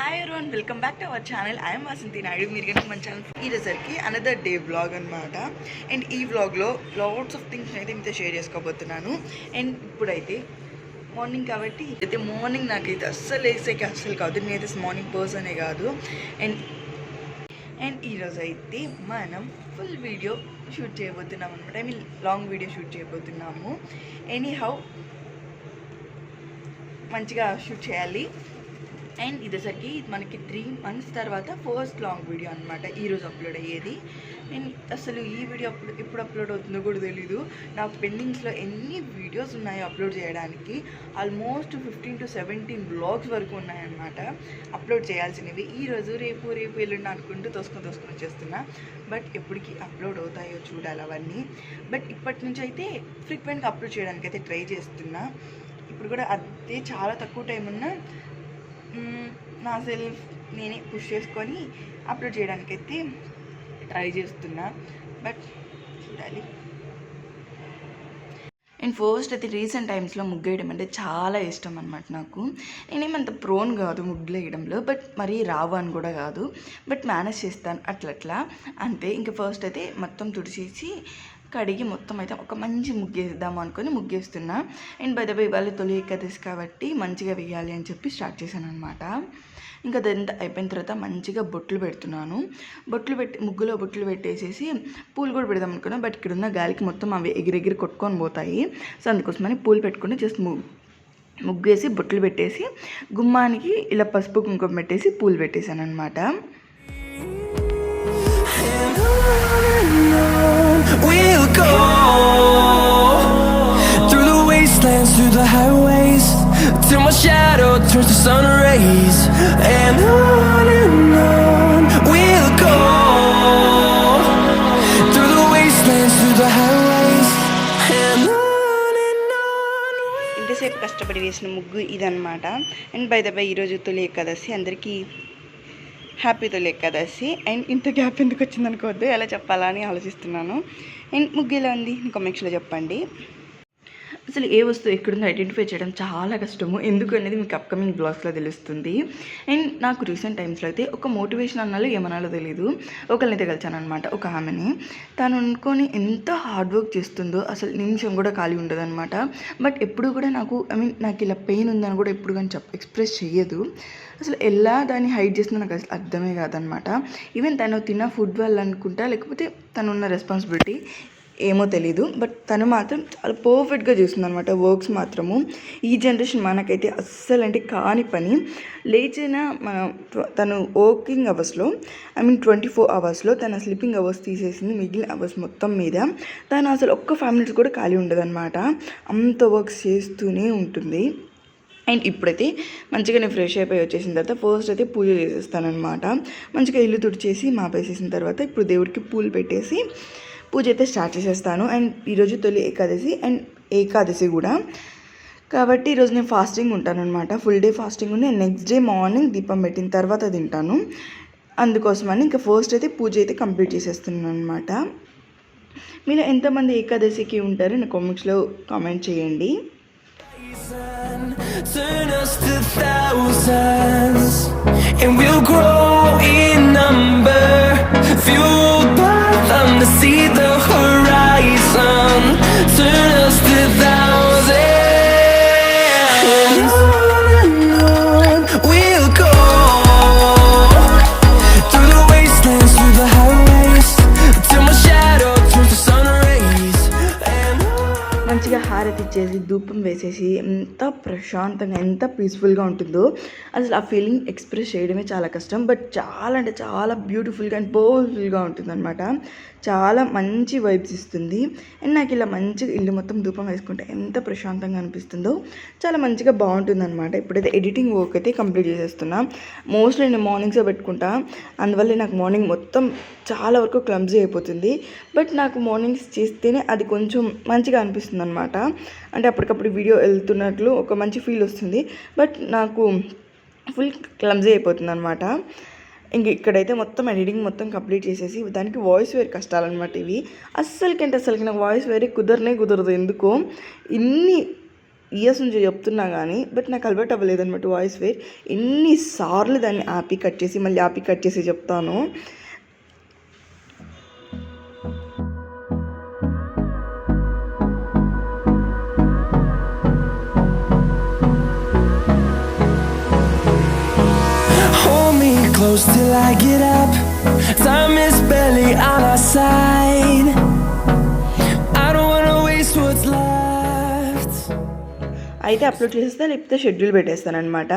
Hi రోన్ welcome back to our channel I'm Vasanthi Naidu మీరు కనుక మన ఛానల్ ఈరోజరికి అనదర్ డే వ్లాగ్ అనమాట అండ్ ఈ వ్లాగ్లో లాట్స్ ఆఫ్ థింగ్స్ అయితే మీతో షేర్ చేసుకోబోతున్నాను. అండ్ ఇప్పుడైతే మార్నింగ్ కాబట్టి అయితే మార్నింగ్ నాకైతే అస్సలు వేసేకి అస్సలు కాదు. నేనైతే మార్నింగ్ పర్సనే కాదు. అండ్ అండ్ ఈరోజు అయితే మనం ఫుల్ వీడియో షూట్ చేయబోతున్నాం అనమాట I mean long video shoot చేయబోతున్నాము. ఎనీ హౌ మంచిగా షూట్ చేయాలి. అండ్ ఇదేసరికి మనకి త్రీ మంత్స్ తర్వాత ఫస్ట్ లాంగ్ వీడియో అనమాట ఈరోజు అప్లోడ్ అయ్యేది. నేను అసలు ఈ వీడియో అప్లో ఎప్పుడు అప్లోడ్ అవుతుందో కూడా తెలీదు. నా పెండింగ్స్లో ఎన్ని వీడియోస్ ఉన్నాయో అప్లోడ్ చేయడానికి almost fifteen to seventeen blogs వరకు ఉన్నాయన్నమాట అప్లోడ్ చేయాల్సినవి. ఈ రోజు రేపు రేపు ఎల్లుండి అనుకుంటూ తోసుకొని తోసుకొని వచ్చేస్తున్నా. బట్ ఎప్పటికి అప్లోడ్ అవుతాయో చూడాలి అవన్నీ. బట్ ఇప్పటి నుంచి అయితే ఫ్రీక్వెంట్గా అప్లోడ్ చేయడానికి అయితే ట్రై చేస్తున్నా. ఇప్పుడు కూడా అదే చాలా తక్కువ టైం ఉన్నా నా సెల్ఫ్ నేనే పుష్ చేసుకొని అప్లోడ్ చేయడానికి అయితే ట్రై చేస్తున్నా. బట్ చూడాలి. అండ్ ఫస్ట్ అయితే రీసెంట్ టైమ్స్లో ముగ్గేయడం అంటే చాలా ఇష్టం అనమాట నాకు. నేనేమంత ప్రోన్ కాదు ముగ్గులు వేయడంలో బట్ మరీ రావు అని కూడా కాదు. బట్ మేనేజ్ చేస్తాను అట్లా అట్లా అంతే ఇంకా ఫస్ట్ అయితే మొత్తం తుడిచేసి కడిగి మొత్తం అయితే ఒక మంచి ముగ్గేద్దాం అనుకుని ముగ్గేస్తున్నా. అండ్ బై ద వే ఇవాళ తొలి ఏకాదశి కాబట్టి మంచిగా వేయాలి అని చెప్పి స్టార్ట్ చేశాను అనమాట ఇంకా అదంతా అయిపోయిన తర్వాత మంచిగా బొట్లు పెడుతున్నాను. బొట్లు పెట్టి ముగ్గులో బొట్లు పెట్టేసేసి పూలు కూడా పెడదాం అనుకున్నా. బట్ ఇక్కడ ఉన్న గాలికి మొత్తం అవి ఎగిరెగిరి కొట్టుకొని పోతాయి. సో అందుకోసమని పూలు పెట్టుకుని జస్ట్ ము ముగ్గు వేసి బొట్లు పెట్టేసి గుమ్మానికి ఇలా పసుపు కుంకుమ పెట్టేసి పూలు పెట్టేశాను అనమాట Till my shadow turns to sun rays And on and on we'll go. Through the wastelands, through the highways And on and on ఇంతసేపు కష్టపడి వేసిన ముగ్గు ఇదనమాట అండ్ బై ద బై ఈరోజు తొలి ఏకాదశి. అందరికీ హ్యాపీ తొలి ఏకాదశి. అండ్ ఇంత గ్యాప్ ఎందుకు వచ్చింది అనుకోవద్దు ఎలా చెప్పాలా అని ఆలోచిస్తున్నాను. అండ్ ముగ్గు ఎలా ఉంది? కామెంట్స్లో చెప్పండి. అసలు ఏ వస్తువు ఎక్కడుందో ఐడెంటిఫై చేయడం చాలా కష్టము. ఎందుకు అనేది మీకు అప్కమింగ్ బ్లాగ్స్లో తెలుస్తుంది. అండ్ నాకు రీసెంట్ టైమ్స్లో అయితే ఒక మోటివేషన్ అన్నాలో ఏమనాలో తెలియదు ఒకరినైతే కలిసాను అనమాట ఒక ఆమెని. తను అనుకొని ఎంత హార్డ్ వర్క్ చేస్తుందో అసలు నిమిషం కూడా ఖాళీ ఉండదు అనమాట బట్ ఎప్పుడు కూడా నాకు ఐ మీన్ నాకు ఇలా పెయిన్ ఉందని కూడా ఎప్పుడు కానీ చెప్ ఎక్స్ప్రెస్ చేయదు అసలు ఎలా దాన్ని హైడ్ చేస్తుందో నాకు అసలు అర్థమే కాదనమాట ఈవెన్ తను తిన్న ఫుడ్ వల్ల అనుకుంటా లేకపోతే తను ఉన్న రెస్పాన్సిబిలిటీ ఏమో తెలీదు బట్ తను మాత్రం చాలా పర్ఫెక్ట్గా చేస్తుంది అనమాట వర్క్స్ మాత్రము. ఈ జనరేషన్ మనకైతే అస్సలు అంటే కాని పని. లేచిన మన తను వర్కింగ్ అవర్స్లో ఐ మీన్ ట్వంటీ ఫోర్ అవర్స్లో తన స్లీపింగ్ అవర్స్ తీసేసింది మిగిలిన అవర్స్ మొత్తం మీద. తను అసలు ఒక్క ఫైవ్ మినిట్స్ కూడా ఖాళీ ఉండదన్నమాట. అంత వర్క్స్ చేస్తూనే ఉంటుంది. అండ్ ఇప్పుడైతే మంచిగా నేను ఫ్రెష్ అయిపోయి వచ్చేసిన తర్వాత ఫస్ట్ అయితే పూజ చేసేస్తానమాట మంచిగా ఇల్లు తుడిచేసి మాపేసేసిన తర్వాత ఇప్పుడు దేవుడికి పూలు పెట్టేసి పూజ అయితే స్టార్ట్ చేసేస్తాను. అండ్ ఈరోజు తొలి ఏకాదశి అండ్ ఏకాదశి కూడా. కాబట్టి ఈరోజు నేను ఫాస్టింగ్ ఉంటాను అనమాట ఫుల్ డే ఫాస్టింగ్ ఉండి నెక్స్ట్ డే మార్నింగ్ దీపం పెట్టిన తర్వాత తింటాను. అందుకోసమని ఇంకా ఫస్ట్ అయితే పూజ అయితే కంప్లీట్ చేసేస్తున్నాను అనమాట మీరు ఎంతమంది ఏకాదశికి ఉంటారో? నా కామెంట్స్లో కామెంట్ చేయండి. Turn us to thousands And we'll grow ధూపం వేసేసి ఎంత ప్రశాంతంగా ఎంత పీస్ఫుల్గా ఉంటుందో అసలు ఆ ఫీలింగ్ ఎక్స్ప్రెస్ చేయడమే చాలా కష్టం. బట్ చాలా అంటే చాలా బ్యూటిఫుల్గా అండ్ పవర్ఫుల్గా ఉంటుంది అనమాట చాలా మంచి వైబ్స్ ఇస్తుంది. అండ్ నాకు ఇలా మంచిగా ఇల్లు మొత్తం ధూపం వేసుకుంటే ఎంత ప్రశాంతంగా అనిపిస్తుందో చాలా మంచిగా బాగుంటుంది అనమాట ఇప్పుడైతే ఎడిటింగ్ వర్క్ అయితే కంప్లీట్ చేసేస్తున్నా. మోస్ట్లీ నేను మార్నింగ్సే పెట్టుకుంటా. అందువల్ల నాకు మార్నింగ్ మొత్తం చాలా వరకు క్లమ్జీ అయిపోతుంది. బట్ నాకు మార్నింగ్స్ చేస్తేనే అది కొంచెం మంచిగా అనిపిస్తుంది అనమాట అంటే అప్పటికప్పుడు వీడియో వెళ్తున్నట్లు ఒక మంచి ఫీల్ వస్తుంది. బట్ నాకు ఫుల్ క్లమ్జీ అయిపోతుంది అనమాట ఇంక ఇక్కడైతే మొత్తం ఎడిటింగ్ మొత్తం కంప్లీట్ చేసేసి దానికి వాయిస్ వేర్ కష్టాలన్నమాట ఇవి. అస్సలకంటే అసలుకి నాకు వాయిస్ వేరే కుదరనే కుదరదు. ఎందుకో? ఇన్ని ఇయర్స్ నుంచి చెప్తున్నా కానీ బట్ నాకు అలవాటు అవ్వలేదు అనమాట వాయిస్ వేర్. ఎన్నిసార్లు దాన్ని ఆపి కట్ చేసి మళ్ళీ ఆపి కట్ చేసి చెప్తాను. Close till I get up. Time is barely on our side. I don't wanna waste what's left. అయితే అప్లోడ్ చేసేస్తా లేకపోతే షెడ్యూల్ పెట్టేస్తాను అనమాట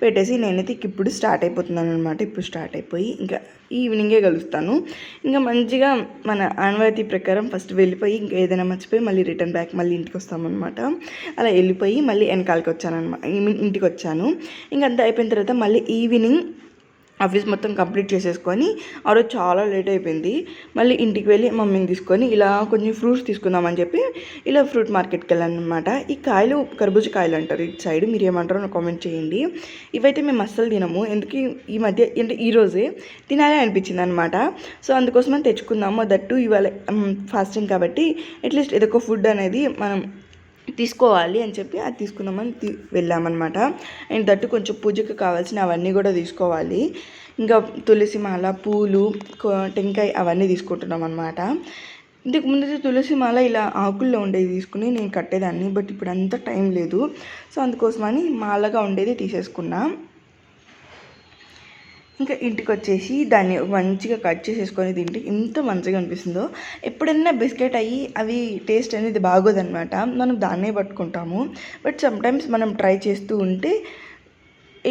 పెట్టేసి నేనైతే ఇప్పుడు స్టార్ట్ అయిపోతున్నాను అనమాట ఇప్పుడు స్టార్ట్ అయిపోయి ఇంకా ఈవినింగే కలుస్తాను ఇంకా మంచిగా మన ఆనవాయితీ ప్రకారం ఫస్ట్ వెళ్ళిపోయి ఇంకా ఏదైనా మర్చిపోయి మళ్ళీ రిటర్న్ బ్యాక్ మళ్ళీ ఇంటికి వస్తామన్నమాట అలా వెళ్ళిపోయి మళ్ళీ వెనకాలకి వచ్చాను అనమాట ఇంటికి వచ్చాను ఇంకా అంతా అయిపోయిన తర్వాత మళ్ళీ ఈవినింగ్ ఆఫీస్ మొత్తం కంప్లీట్ చేసేసుకొని ఆ రోజు చాలా లేట్ అయిపోయింది. మళ్ళీ ఇంటికి వెళ్ళి మమ్మీని తీసుకొని ఇలా కొంచెం ఫ్రూట్స్ తీసుకుందామని చెప్పి ఇలా ఫ్రూట్ మార్కెట్కి వెళ్ళాను అనమాట ఈ కాయలు కర్బూజ కాయలు అంటారు ఇటు సైడ్ మీరు ఏమంటారో నాకు కామెంట్ చేయండి. ఇవైతే మేము అస్సలు తినము. ఎందుకు ఈ మధ్య అంటే ఈరోజే తినాలి అనిపించింది అనమాట సో అందుకోసమని తెచ్చుకుందాము. దట్టు ఇవాళ ఫాస్టింగ్ కాబట్టి అట్లీస్ట్ ఏదో ఒక ఫుడ్ అనేది మనం తీసుకోవాలి అని చెప్పి అది తీసుకుందామని తీ వెళ్ళామన్నమాట. అండ్ దట్టు కొంచెం పూజకు కావాల్సిన అవన్నీ కూడా తీసుకోవాలి. ఇంకా తులసి మాల పూలు టెంకాయ అవన్నీ తీసుకుంటున్నాం అనమాట ఇంతకు ముందు తులసి మాల ఇలా ఆకుల్లో ఉండేది తీసుకుని నేను కట్టేదాన్ని బట్ ఇప్పుడు అంత టైం లేదు. సో అందుకోసమని మాలగా ఉండేది తీసేసుకున్నా. ఇంకా ఇంటికి వచ్చేసి దాన్ని మంచిగా కట్ చేసేసుకొని తింటే ఎంత మంచిగా అనిపిస్తుందో. ఎప్పుడైనా బిస్కెట్ అయ్యి అవి టేస్ట్ అనేది బాగోదన్నమాట. మనం దాన్నే పట్టుకుంటాము. బట్ సమ్టైమ్స్ మనం ట్రై చేస్తూ ఉంటే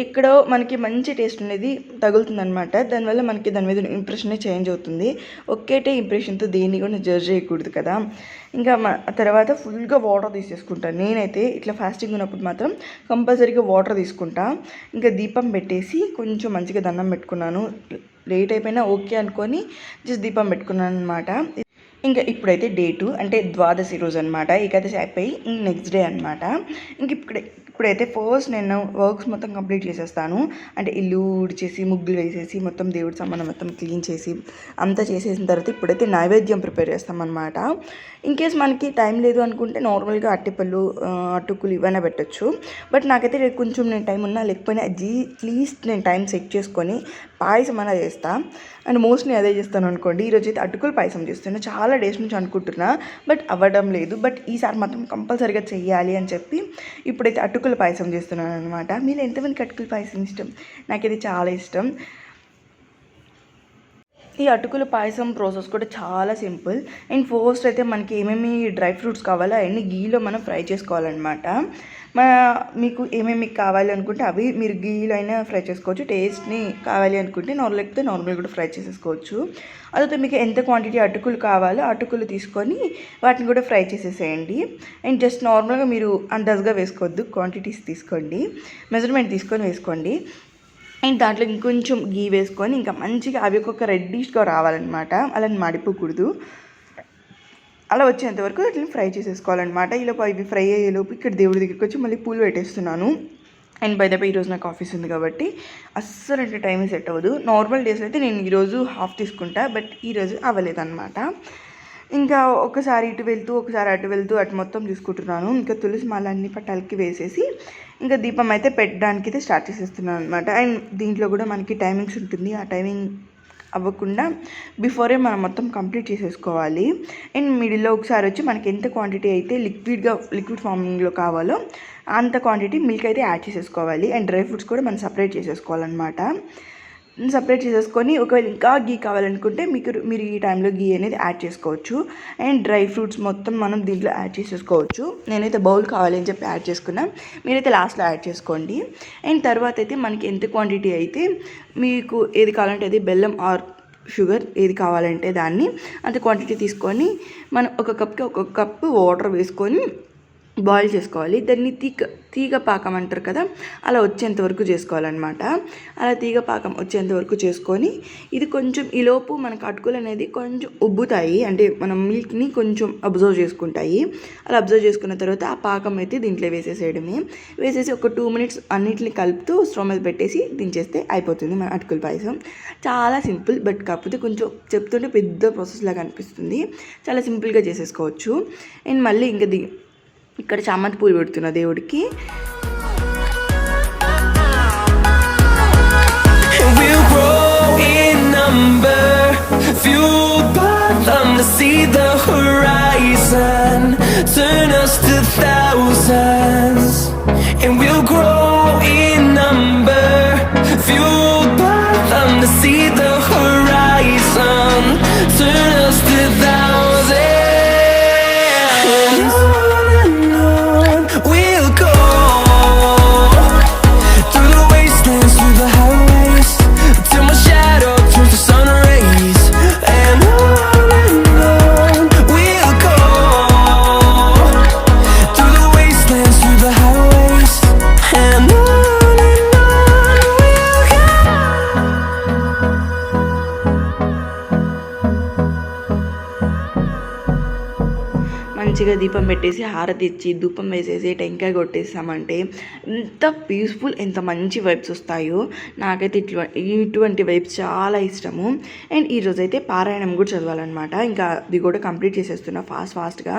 ఇక్కడ మనకి మంచి టేస్ట్ అనేది తగులుతుందనమాట దానివల్ల మనకి దాని మీద ఇంప్రెషనే చేంజ్ అవుతుంది. ఒకేటే ఇంప్రెషన్తో దేన్ని కూడా జడ్జ్ చేయకూడదు కదా. ఇంకా తర్వాత ఫుల్గా వాటర్ తీసేసుకుంటాను నేనైతే ఇట్లా ఫాస్టింగ్ ఉన్నప్పుడు మాత్రం కంపల్సరీగా వాటర్ తీసుకుంటా. ఇంకా దీపం పెట్టేసి కొంచెం మంచిగా దండం పెట్టుకున్నాను. లేట్ అయిపోయినా ఓకే అనుకొని జస్ట్ దీపం పెట్టుకున్నాను అనమాట ఇంకా ఇప్పుడైతే డే టూ అంటే ద్వాదశి రోజు అనమాట ఏకాదశి అయిపోయి నెక్స్ట్ డే అనమాట ఇంక ఇప్పుడే ఇప్పుడైతే ఫస్ట్ నేను వర్క్స్ మొత్తం కంప్లీట్ చేసేస్తాను. అంటే ఇల్లు ఊడిచేసి ముగ్గులు వేసేసి మొత్తం దేవుడి సంబంధం మొత్తం క్లీన్ చేసి అంతా చేసేసిన తర్వాత ఇప్పుడైతే నైవేద్యం ప్రిపేర్ చేస్తామన్నమాట. ఇన్ కేస్ మనకి టైం లేదు అనుకుంటే నార్మల్గా అట్టిపళ్ళు అటుకులు ఇవైనా పెట్టచ్చు. బట్ నాకైతే రేపు కొంచెం నేను టైం ఉన్నా లేకపోయినా జీ అట్లీస్ట్ నేను టైం సెట్ చేసుకొని పాయసం అలా చేస్తాను అండ్ మోస్ట్లీ అదే చేస్తాను అనుకోండి. ఈరోజు అయితే అటుకులు పాయసం చేస్తున్నా. చాలా డేస్ నుంచి అనుకుంటున్నా బట్ అవ్వడం లేదు. బట్ ఈసారి మాత్రం కంపల్సరీగా చెయ్యాలి అని చెప్పి ఇప్పుడైతే అటుకులు పాయసం చేస్తున్నాను అనమాట మీరు ఎంతమందికి అటుకుల పాయసం ఇష్టం? నాకైతే చాలా ఇష్టం. ఈ అటుకుల పాయసం ప్రాసెస్ కూడా చాలా సింపుల్. అండ్ ఫస్ట్ అయితే మనకి ఏమేమి డ్రై ఫ్రూట్స్ కావాలో అవన్నీ గీలో మనం ఫ్రై చేసుకోవాలన్నమాట. మీకు ఏమేమి కావాలి అనుకుంటే అవి మీరు గీలో అయినా ఫ్రై చేసుకోవచ్చు. టేస్ట్ని కావాలి అనుకుంటే నార్మల్ అయితే నార్మల్ కూడా ఫ్రై చేసేసుకోవచ్చు. అదైతే మీకు ఎంత క్వాంటిటీ అటుకులు కావాలో అటుకులు తీసుకొని వాటిని కూడా ఫ్రై చేసేసేయండి. అండ్ జస్ట్ నార్మల్గా మీరు అందాజుగా వేసుకోవద్దు. క్వాంటిటీస్ తీసుకోండి. మెజర్మెంట్ తీసుకొని వేసుకోండి. అండ్ దాంట్లో ఇంకొంచెం గీ వేసుకొని ఇంకా మంచిగా అవి ఒక రెడ్డిష్గా రావాలన్నమాట. అలా మడిపోకూడదు. అలా వచ్చేంత వరకు వాటిని ఫ్రై చేసేసుకోవాలన్నమాట. ఈలోపు అవి ఫ్రై అయ్యేలోపు ఇక్కడ దేవుడి దగ్గరికి వచ్చి మళ్ళీ పూలు పెట్టేస్తున్నాను. అండ్ బై దపై ఈరోజు నాకు ఆఫీస్ ఉంది కాబట్టి అస్సలు అంటే టైం సెట్ అవ్వదు. నార్మల్ డేస్ అయితే నేను ఈరోజు హాఫ్ తీసుకుంటా బట్ ఈరోజు అవ్వలేదన్నమాట. ఇంకా ఒకసారి ఇటు వెళ్తూ ఒకసారి అటు వెళ్తూ అటు మొత్తం చూసుకుంటున్నాను. ఇంకా తులసి మాల అన్ని పట్టాలకి వేసేసి ఇంకా దీపం అయితే పెట్టడానికి అయితే స్టార్ట్ చేసేస్తున్నాను అనమాట అండ్ దీంట్లో కూడా మనకి టైమింగ్స్ ఉంటుంది. ఆ టైమింగ్ అవ్వకుండా బిఫోరే మనం మొత్తం కంప్లీట్ చేసేసుకోవాలి. అండ్ మిడిల్లో ఒకసారి వచ్చి మనకి ఎంత క్వాంటిటీ అయితే లిక్విడ్గా లిక్విడ్ ఫార్మింగ్లో కావాలో అంత క్వాంటిటీ మిల్క్ అయితే యాడ్ చేసేసుకోవాలి. అండ్ డ్రై ఫ్రూట్స్ కూడా మనం సపరేట్ చేసేసుకోవాలన్నమాట. సపరేట్ చేసేసుకొని ఒకవేళ ఇంకా గీ కావాలనుకుంటే మీకు మీరు ఈ టైంలో గీ అనేది యాడ్ చేసుకోవచ్చు. అండ్ డ్రై ఫ్రూట్స్ మొత్తం మనం దీంట్లో యాడ్ చేసేసుకోవచ్చు. నేనైతే బౌల్ కావాలని చెప్పి యాడ్ చేసుకున్నా. మీరైతే లాస్ట్లో యాడ్ చేసుకోండి. అండ్ తర్వాత అయితే మనకి ఎంత క్వాంటిటీ అయితే మీకు ఏది కావాలంటే అది బెల్లం ఆర్ షుగర్ ఏది కావాలంటే దాన్ని అంత క్వాంటిటీ తీసుకొని మనం ఒక కప్కి ఒక కప్పు వాటర్ వేసుకొని బాయిల్ చేసుకోవాలి. దాన్ని తీగ తీగ పాకం అంటారు కదా అలా వచ్చేంత వరకు చేసుకోవాలన్నమాట. అలా తీగ పాకం వచ్చేంత వరకు చేసుకొని ఇది కొంచెం ఈలోపు మనకు అటుకులు అనేది కొంచెం ఉబ్బుతాయి. అంటే మనం మిల్క్ని కొంచెం అబ్జర్వ్ చేసుకుంటాయి. అలా అబ్జర్వ్ చేసుకున్న తర్వాత ఆ పాకం అయితే దీంట్లో వేసేసేయడమే. వేసేసి ఒక టూ మినిట్స్ అన్నిటిని కలుపుతూ స్టవ్ మీద పెట్టేసి దించేస్తే అయిపోతుంది మన అటుకుల పాయసం. చాలా సింపుల్ బట్ కాకపోతే కొంచెం చెప్తుంటే పెద్ద ప్రాసెస్ లాగా అనిపిస్తుంది. చాలా సింపుల్గా చేసేసుకోవచ్చు. అండ్ మళ్ళీ ఇంకా ది ఇక్కడ చామంతి పూలు పెడుతున్నా దేవుడికి And we'll grow in number, fueled by them to see the horizon. Turn us to thousands, and we'll grow మంచిగా దీపం పెట్టేసి హారతి ఇచ్చి ధూపం వేసేసి టెంకాయ కొట్టేసామంటే ఎంత పీస్ఫుల్ ఎంత మంచి వైబ్స్ వస్తాయో నాకైతే ఇట్లా ఇటువంటి వైబ్స్ చాలా ఇష్టము. అండ్ ఈరోజు అయితే పారాయణం కూడా చదవాలన్నమాట. ఇంకా అది కూడా కంప్లీట్ చేసేస్తున్నా ఫాస్ట్ ఫాస్ట్గా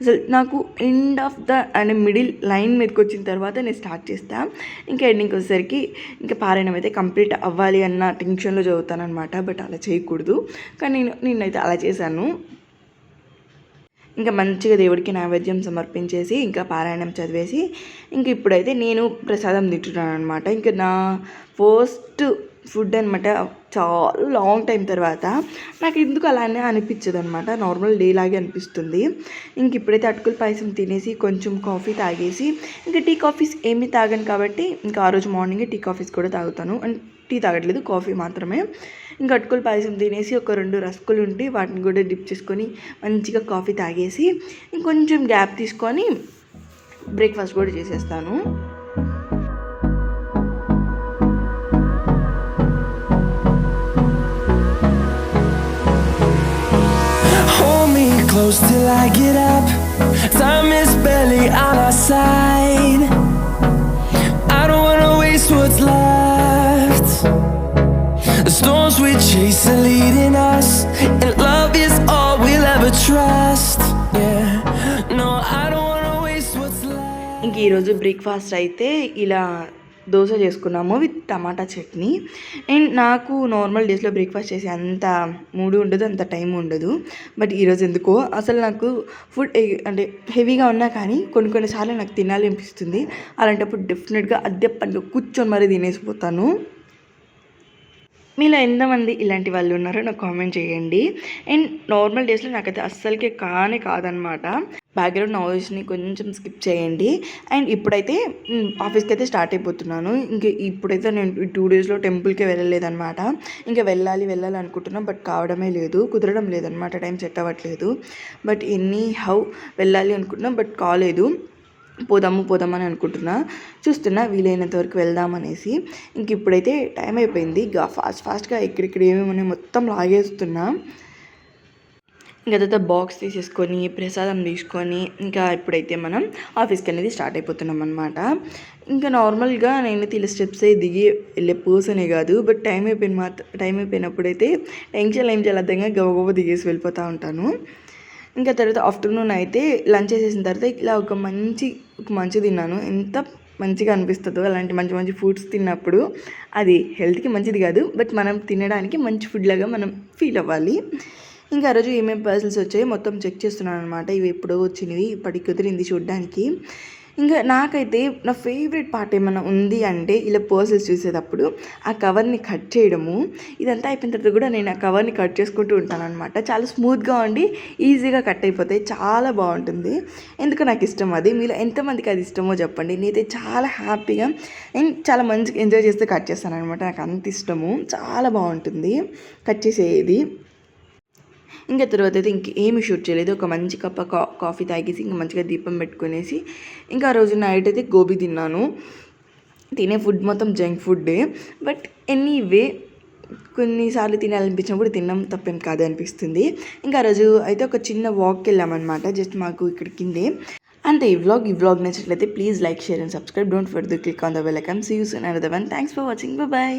అసలు నాకు ఎండ్ ఆఫ్ ద అంటే మిడిల్ లైన్ మీదకి వచ్చిన తర్వాత నేను స్టార్ట్ చేస్తాను ఇంకా ఎండింగ్కి వచ్చేసరికి ఇంకా పారాయణం అయితే కంప్లీట్ అవ్వాలి అన్న టెన్షన్లో చదువుతాను అనమాట బట్ అలా చేయకూడదు. కానీ నేను నేనైతే అలా చేశాను. ఇంకా మంచిగా దేవుడికి నైవేద్యం సమర్పించేసి ఇంకా పారాయణం చదివేసి ఇంక ఇప్పుడైతే నేను ప్రసాదం తింటున్నాను అనమాట ఇంకా నా ఫస్ట్ ఫుడ్ అనమాట చాలా లాంగ్ టైం తర్వాత నాకు ఎందుకు అలానే అనిపించదు అనమాట నార్మల్ డే లాగే అనిపిస్తుంది. ఇంక ఇప్పుడైతే అటుకుల పాయసం తినేసి కొంచెం కాఫీ తాగేసి ఇంకా టీ కాఫీస్ ఏమీ తాగను కాబట్టి ఇంకా ఆ రోజు మార్నింగే టీ కాఫీస్ కూడా తాగుతాను. అండ్ టీ తాగట్లేదు కాఫీ మాత్రమే. ఇంకా అటుకులు పాయసం తినేసి ఒక రెండు రసకులు ఉండి వాటిని కూడా డిప్ చేసుకొని మంచిగా కాఫీ తాగేసి ఇంకొంచెం గ్యాప్ తీసుకొని బ్రేక్ఫాస్ట్ కూడా చేసేస్తాను Close till I get up. Time is barely on our side. I don't wanna waste what's left. Storms we chase are leading us, and love is all we'll ever trust. Yeah, no, I don't wanna waste what's left. ఇంక ఈరోజు breakfast అయితే ఇలా దోశ చేసుకున్నాము with tomato chutney. And నాకు normal డేస్లో breakfast చేసే అంత మూడు ఉండదు అంత టైం ఉండదు. బట్ ఈరోజు ఎందుకో అసలు నాకు ఫుడ్ అంటే హెవీగా ఉన్నా కానీ కొన్ని కొన్నిసార్లు నాకు తినాలి అనిపిస్తుంది. అలాంటప్పుడు డెఫినెట్గా అద్దె పండు కూర్చొని మరీ తినేసిపోతాను మీలో ఎంతమంది ఇలాంటి వాళ్ళు ఉన్నారో నాకు కామెంట్ చేయండి. అండ్ నార్మల్ డేస్లో నాకైతే అస్సలకే కానే కాదనమాట. బ్యాక్గ్రౌండ్ నాయిస్ని కొంచెం స్కిప్ చేయండి. అండ్ ఇప్పుడైతే ఆఫీస్కి అయితే స్టార్ట్ అయిపోతున్నాను. ఇంక ఇప్పుడైతే నేను టూ డేస్లో టెంపుల్కి వెళ్ళలేదనమాట. ఇంకా వెళ్ళాలి వెళ్ళాలి అనుకుంటున్నా బట్ కావడమే లేదు. కుదరడం లేదనమాట టైం సెట్ అవ్వట్లేదు. బట్ ఎనీ హౌ వెళ్ళాలి అనుకుంటున్నా బట్ కాలేదు. పోదాము పోదామని అనుకుంటున్నా. చూస్తున్నా వీలైనంత వరకు వెళ్దామనేసి. ఇంక ఇప్పుడైతే టైం అయిపోయింది. ఇక ఫాస్ట్ ఫాస్ట్గా ఎక్కడిక్కడ ఏమేమి మొత్తం లాగేస్తున్నా. ఇంకా తర్వాత బాక్స్ తీసేసుకొని ప్రసాదం తీసుకొని ఇంకా ఇప్పుడైతే మనం ఆఫీస్కి అనేది స్టార్ట్ అయిపోతున్నాం అనమాట ఇంకా నార్మల్గా నేను ఇలా స్టెప్స్ అయి దిగి వెళ్ళే పర్సనే కాదు. బట్ టైం అయిపోయిన మాత్రం టైం అయిపోయినప్పుడైతే టెన్షన్ ఏం చేయాలి అర్థంగా గబగబ దిగేసి వెళ్ళిపోతూ ఉంటాను. ఇంకా తర్వాత ఆఫ్టర్నూన్ అయితే లంచ్ చేసేసిన తర్వాత ఇలా ఒక మంచి మంచి తిన్నాను. ఎంత మంచిగా అనిపిస్తుందో అలాంటి మంచి మంచి ఫుడ్స్ తిన్నప్పుడు అది హెల్త్కి మంచిది కాదు. బట్ మనం తినడానికి మంచి ఫుడ్ లాగా మనం ఫీల్ అవ్వాలి. ఇంకా ఆ రోజు ఏమేమి పర్సల్స్ వచ్చాయో మొత్తం చెక్ చేస్తున్నాను అనమాట ఇవి ఎప్పుడో వచ్చినవి ఇప్పటికి కుదిరింది చూడడానికి. ఇంకా నాకైతే నా ఫేవరెట్ పార్ట్ ఏమైనా ఉంది అంటే ఇలా పర్సల్స్ చూసేటప్పుడు ఆ కవర్ని కట్ చేయడము. ఇదంతా అయిపోయిన తర్వాత కూడా నేను ఆ కవర్ని కట్ చేసుకుంటూ ఉంటాను అనమాట చాలా స్మూత్గా ఉండి ఈజీగా కట్ అయిపోతాయి. చాలా బాగుంటుంది. ఎందుకు నాకు ఇష్టం అది? మీలో ఎంతమందికి అది ఇష్టమో చెప్పండి. నేనైతే చాలా హ్యాపీగా అండ్ చాలా మంచిగా ఎంజాయ్ చేస్తే కట్ చేస్తాను అనమాట నాకు అంత ఇష్టము. చాలా బాగుంటుంది కట్ చేసేది. ఇంకా తర్వాత అయితే ఇంకేమి షూట్ చేయలేదు. ఒక మంచి కప్ప కా కాఫీ తాగేసి ఇంకా మంచిగా దీపం పెట్టుకునేసి ఇంకా ఆ రోజు నైట్ అయితే గోబీ తిన్నాను. తినే ఫుడ్ మొత్తం జంక్ ఫుడ్డే. బట్ ఎనీవే కొన్నిసార్లు తినాలనిపించినప్పుడు తినడం తప్పేం కాదు అనిపిస్తుంది. ఇంకా ఆ రోజు అయితే ఒక చిన్న వాక్కి వెళ్ళామన్నమాట. జస్ట్ మాకు ఇక్కడ కిందే. అంతే ఈ వ్లాగ్ ఈ వ్లాగ్ నచ్చినట్లయితే please like share and subscribe don't for the click on the welcome icon see soon and one thanks for watching bye